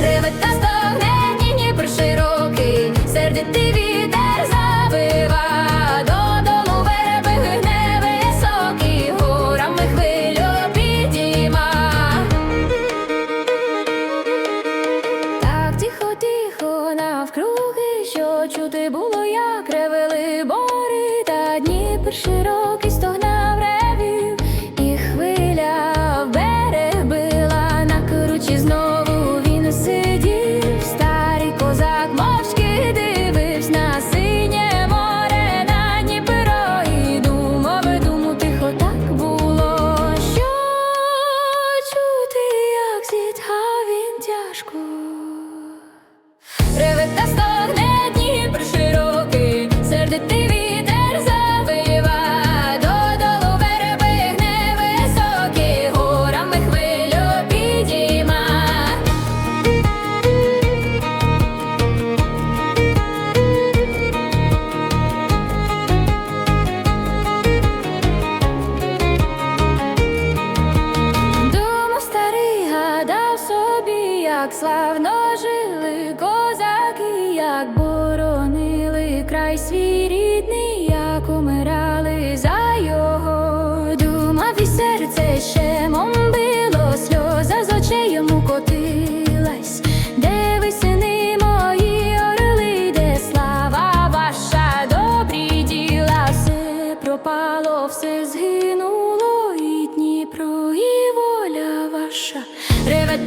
Реве та стогне Дніпр широкий, сердитий вітер завива, додолу верби гне високий, горами хвилю підійма. Так тихо, тихо навкруги, що чути було, як ревели бори, та Дніпр широкий як славно жили козаки, як боронили край свій рідний, як умирали за його. Думав і серце щемом било, сльоза з очей йому котилась, де ви сини мої орли, де слава ваша, добрі діла, все пропало, все згинуло, і Дніпро, і воля ваша. Реве